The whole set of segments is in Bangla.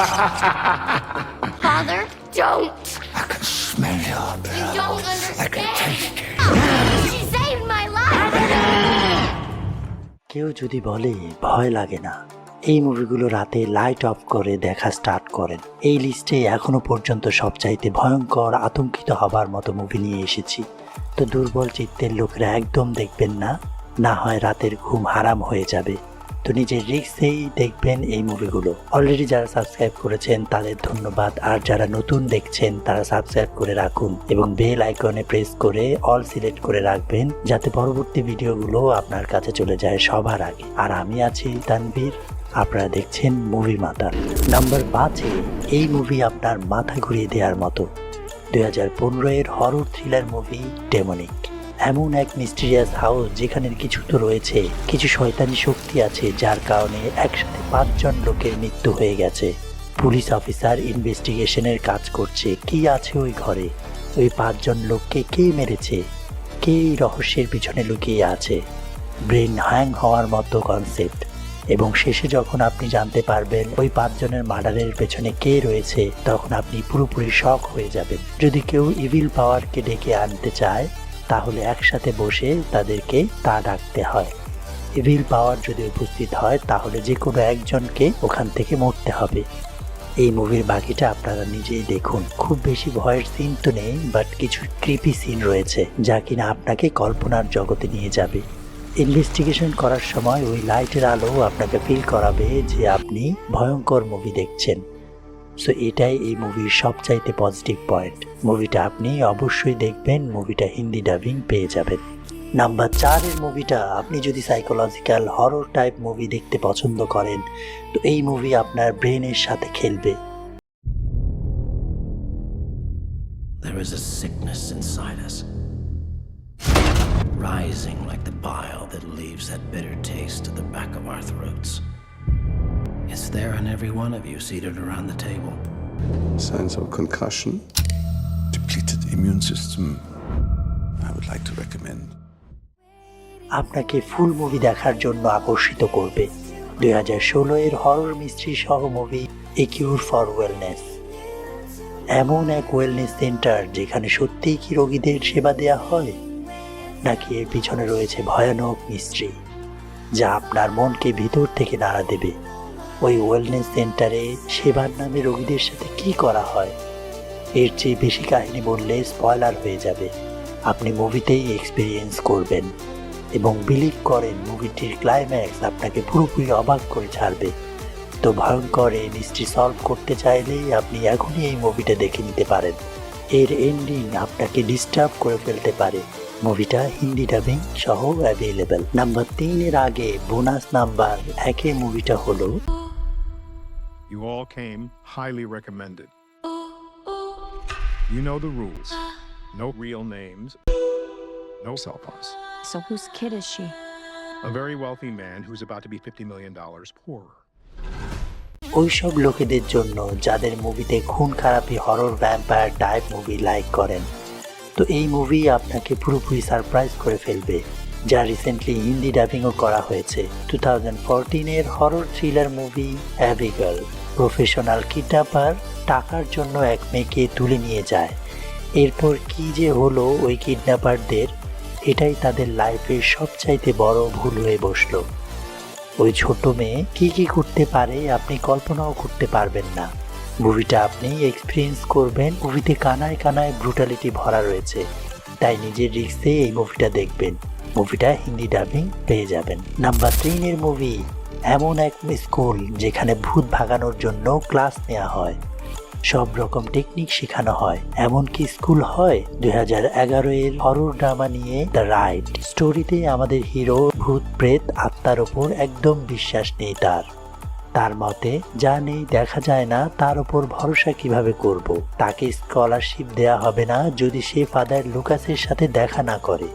Father, don't. I can smell your You blood. don't I can taste understand. it. She saved my life. কেউ যদি বলে ভয় লাগে না এই মুভিগুলো রাতে লাইট অফ করে দেখা স্টার্ট করেন এই লিস্টে এখনও পর্যন্ত সবচাইতে ভয়ঙ্কর আতঙ্কিত হবার মতো মুভি নিয়ে এসেছি তো দুর্বল চিত্তের লোকেরা একদম দেখবেন না না হয় রাতের ঘুম হারাম হয়ে যাবে তো নিজের রিক্সেই দেখবেন এই মুভিগুলো অলরেডি যারা সাবস্ক্রাইব করেছেন, তাদের ধন্যবাদ। আর যারা নতুন দেখছেন, তারা সাবস্ক্রাইব করে রাখুন। এবং বেল আইকনে প্রেস করে অল সিলেক্ট করে রাখবেন, যাতে পরবর্তী ভিডিওগুলো আপনার কাছে চলে যায় সবার আগে। আর আমি আছি তানভীর। আপনারা দেখছেন মুভি মাতাল নাম্বার পাঁচে, এই মুভি আপনার মাথা ঘুরিয়ে দেওয়ার মতো। দুই হাজার পনেরো এর হরর থ্রিলার মুভি ডেমনিক এমন এক মিস্টিরিয়াস হাউস যেখানে কিছু তো রয়েছে। কিছু শয়তানি শক্তি আছে, যার কারণে একসাথে পাঁচজন লোকের মৃত্যু হয়ে গেছে। পুলিশ অফিসার ইনভেস্টিগেশনের কাজ করছে। কি আছে ওই ঘরে? ওই পাঁচজন লোককে কে মেরেছে? কে এই রহস্যের পিছনে লুকিয়ে আছে? ব্রেন হ্যাং হওয়ার মতো কনসেপ্ট এবং শেষে যখন আপনি জানতে পারবেন ওই পাঁচজনের মার্ডারের পেছনে কে রয়েছে, তখন আপনি পুরোপুরি শক হয়ে যাবেন। যদি কেউ ইভিল পাওয়ারকে ডেকে আনতে চায় তাহলে একসাথে বসে তাদেরকে তা ডাকতে হয়। ইভিল পাওয়ার যদি উপস্থিত হয়, তাহলে যে কোনো একজনকে ওখান থেকে মরতে হবে। এই মুভির বাকিটা আপনারা নিজেই দেখুন। খুব বেশি ভয়ের সিন তো নেই বাট কিছু ক্রিপি সিন রয়েছে, যা কিনা আপনাকে কল্পনার জগতে নিয়ে যাবে। ইনভেস্টিগেশন করার সময় ওই লাইটের আলো আপনাকে ফিল করাবে যে আপনি ভয়ঙ্কর মুভি দেখছেন। সো এটাই এই মুভির সবচাইতে পজিটিভ পয়েন্ট মুভিটা আপনি অবশ্যই দেখবেন মুভিটা হিন্দি ডাবিং পেয়ে যাবেন। নাম্বার চারের মুভিটা আপনি যদি সাইকোলজিক্যাল হরর টাইপ মুভি দেখতে পছন্দ করেন তো এই মুভি আপনার ব্রেনের সাথে খেলবে। There is a sickness inside us, rising like the bile that leaves that bitter taste at the back of our throats. It's there in every one of you seated around the table. signs of concussion, depleted immune system, I would like to recommend. আপনাকে ফুল মুভি দেখার জন্য আকর্ষিত করবে দুই হাজার ষোলো এর হরর মিস্ট্রি সহ movie a cure for wellness এমন এক ওয়েলনেস সেন্টার যেখানে সত্যিই কি রোগীদের সেবা দেয়া হয় নাকি এর পিছনে রয়েছে ভয়ানক মিস্ট্রি যা আপনার মনকে ভিতর থেকে নাড়া দেবে ওই ওয়েলনেস সেন্টারে সেবার নামে রোগীদের সাথে কি করা হয়? এর চেয়ে বেশি কাহিনী বললে স্পয়লার হয়ে যাবে। আপনি মুভিতেই এক্সপিরিয়েন্স করবেন এবং বিলিভ করেন মুভিটির ক্লাইম্যাক্স আপনাকে পুরোপুরি অবাক করে ছাড়বে। তো ভয়ঙ্কর এই মিস্ট্রি সলভ করতে চাইলেই আপনি এখনই এই মুভিটা দেখে নিতে পারেন। এর এন্ডিং আপনাকে ডিস্টার্ব করে ফেলতে পারে। মুভিটা হিন্দি ডাবিং সহ অ্যাভেলেবেল নাম্বার তিনের আগে বোনাস নাম্বার একে মুভিটা হলো You all came highly recommended. You know the rules. No real names, no cell phones. So whose kid is she? A very wealthy man who's about to be $50 million poorer. ওইসব লোকেদের জন্য যাদের মুভিতে খুন খারাপি horror vampire type movie like করেন তো এই মুভি আপনাকে পুরোপুরি সারপ্রাইজ করে ফেলবে যা রিসেন্টলি হিন্দি ডাবিংও করা হয়েছে two thousand ফোরটিনের horror thriller movie Abigail professional kidnapper টাকার জন্য এক মেয়েকে তুলে নিয়ে যায়। এরপর কি যে হলো ওই কিডন্যাপারদের, এটাই তাদের লাইফের সবচাইতে বড় ভুল হয়ে বসল। ওই ছোট মেয়ে কি কি করতে পারে আপনি কল্পনাও করতে পারবেন না। মুভিটা আপনি এক্সপিরিয়েন্স করবেন মুভিতে কানায় কানায় ব্রুটালিটি ভরা রয়েছে। তাই নিজের রিক্সে এই মুভিটা দেখবেন। মুভিটা হিন্দি ডাবিং পেয়ে যাবেন। নাম্বার তিনের মুভি এমন এক স্কুল যেখানে ভূত ভাগানোর জন্য ক্লাস নেওয়া হয়। সব রকম টেকনিক শেখানো হয়। এমনকি স্কুল হয় দুই হাজার এগারো এর হরর ড্রামা নিয়ে দ্য রাইট স্টোরিতে আমাদের হিরো ভূত, প্রেত, আত্মার ওপর একদম বিশ্বাস নেই তার। তার মতে, যা নেই দেখা যায় না, তার ওপর ভরসা কীভাবে করব। তাকে স্কলারশিপ দেয়া হবে না যদি সে ফাদার লুকাসের সাথে দেখা না করে।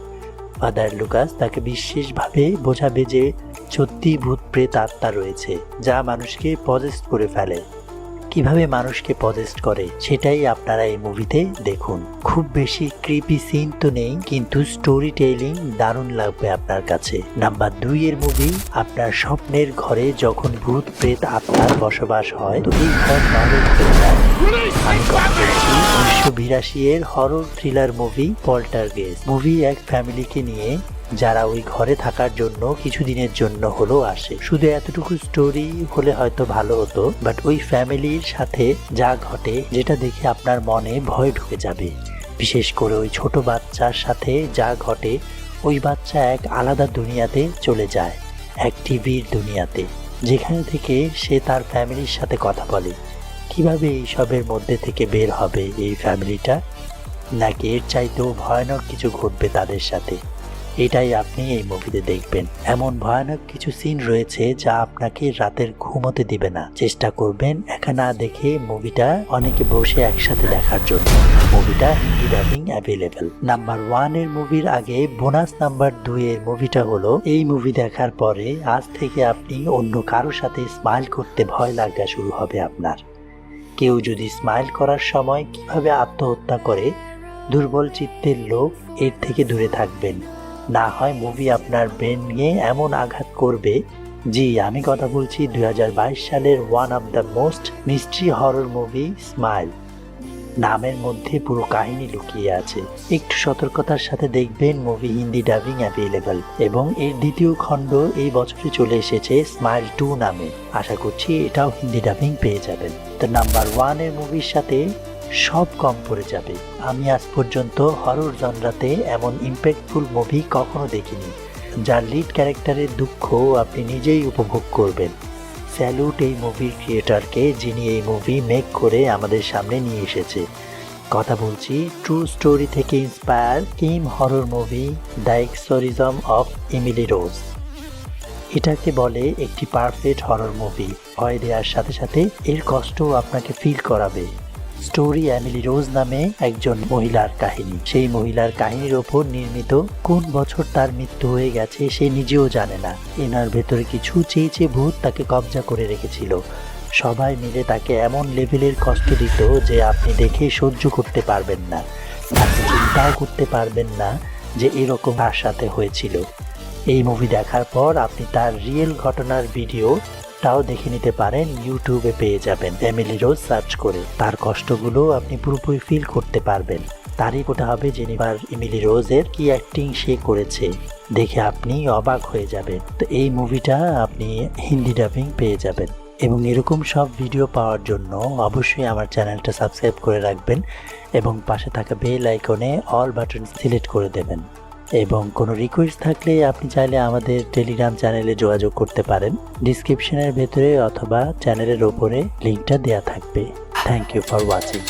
ফাদার লুকাস তাকে বিশেষভাবে বোঝাবে যে সত্যি ভূত প্রেত আত্মা রয়েছে যা মানুষকে পজেস্ট করে ফেলে। কীভাবে মানুষকে পজেস্ট করে সেটাই আপনারা এই মুভিতে দেখুন। খুব বেশি ক্রিপি সিন তো নেই কিন্তু স্টোরি টেলিং দারুণ লাগবে আপনার কাছে। নাম্বার দুই এর মুভি আপনার স্বপ্নের ঘরে যখন ভূত প্রেত আত্মার বসবাস হয় তো এই ঘর নরক হয়ে যায় আমি কথা বলছি উনিশশো বিরাশি এর horror thriller movie poltergeist movie এক ফ্যামিলিকে নিয়ে যারা ওই ঘরে থাকার জন্য কিছুদিনের জন্য হলেও আসে। শুধু এতটুকু স্টোরি হলে হয়তো ভালো হতো বাট ওই ফ্যামিলির সাথে যা ঘটে, যেটা দেখে আপনার মনে ভয় ঢুকে যাবে। বিশেষ করে ওই ছোট বাচ্চার সাথে যা ঘটে, ওই বাচ্চা এক আলাদা দুনিয়াতে চলে যায়, এক টিভির দুনিয়াতে, যেখানে থেকে সে তার ফ্যামিলির সাথে কথা বলে। কীভাবে এইসবের মধ্যে থেকে বের হবে এই ফ্যামিলিটা? নাকি এর চাইতেও ভয়ানক কিছু ঘটবে তাদের সাথে? এটাই আপনি এই মুভিতে দেখবেন। এমন ভয়ানক কিছু সিন রয়েছে যা আপনাকে রাতের ঘুমোতে দিবে না। চেষ্টা করবেন একা না দেখে মুভিটা অনেকে বসে একসাথে দেখার জন্য। মুভিটা হিন্দি ডাবিং অ্যাভেলেবেল নাম্বার ওয়ানের মুভির আগে বোনাস নাম্বার দুই এর মুভিটা হলো, এই মুভি দেখার পরে আজ থেকে আপনি অন্য কারোর সাথে স্মাইল করতে ভয় লাগা শুরু হবে আপনার। কেউ যদি স্মাইল করার সময় কীভাবে আত্মহত্যা করে, দুর্বল চিত্তের লোক এর থেকে দূরে থাকবেন। না হয় মুভি আপনার ব্রেন নিয়ে এমন আঘাত করবে, জি, আমি কথা বলছি দু হাজার বাইশ সালের one of the most mystery horror movie smile নামের মধ্যে পুরো কাহিনী লুকিয়ে আছে। একটু সতর্কতার সাথে দেখবেন মুভি হিন্দি ডাবিং অ্যাভেলেবল এবং এর দ্বিতীয় খণ্ড এই বছরে চলে এসেছে স্মাইল টু নামে। আশা করছি এটাও হিন্দি ডাবিং পেয়ে যাবেন। তো নাম্বার ওয়ানের মুভির সাথে সব কম পড়ে যাবে। আমি আজ পর্যন্ত হরর জনরাতে এমন ইম্প্যাক্টফুল মুভি কখনো দেখিনি। যার লিড ক্যারেক্টারের দুঃখ আপনি নিজেই উপভোগ করবেন। স্যালুট এই মুভির ক্রিয়েটারকে যিনি এই মুভি মেক করে আমাদের সামনে নিয়ে এসেছে। কথা বলছি ট্রু স্টোরি থেকে inspire Kim horror movie the exorcism of Emily Rose এটাকে বলে একটি পারফেক্ট হরর মুভি ভয় দেওয়ার সাথে সাথে এর কষ্টও আপনাকে ফিল করাবে। স্টোরি অ্যামিলি রোজ নামে একজন মহিলার কাহিনী। সেই মহিলার কাহিনীর ওপর নির্মিত কোন বছর তার মৃত্যু হয়ে গেছে সে নিজেও জানে না। এনার ভেতরে কিছু চেয়েছে ভূত তাকে কবজা করে রেখেছিল। সবাই মিলে তাকে এমন লেভেলের কষ্ট দিত যে আপনি দেখে সহ্য করতে পারবেন না। আপনি চিন্তাও করতে পারবেন না যে এরকম তার সাথে হয়েছিল। এই মুভি দেখার পর আপনি তার রিয়েল ঘটনার ভিডিও তাও দেখে নিতে পারেন ইউটিউবে পেয়ে যাবেন। এমিলি রোজ সার্চ করে, তার কষ্টগুলো আপনি পুরোপুরি ফিল করতে পারবেন। তারই কোটা হবে জেনিফার এমিলি রোজের কি অ্যাক্টিং সে করেছে, দেখে আপনি অবাক হয়ে যাবেন। তো এই মুভিটা আপনি হিন্দি ডাবিং পেয়ে যাবেন। এবং এরকম সব ভিডিও পাওয়ার জন্য অবশ্যই আমার চ্যানেলটা সাবস্ক্রাইব করে রাখবেন এবং পাশে থাকা বেল আইকনে অল বাটন সিলেক্ট করে দেবেন। এবং কোনো রিকোয়েস্ট থাকলে আপনি চাইলে আমাদের টেলিগ্রাম চ্যানেলে যোগাযোগ করতে পারেন। ডিসক্রিপশনের ভেতরে অথবা চ্যানেলের ওপরে লিঙ্কটা দেওয়া থাকবে। Thank you for watching!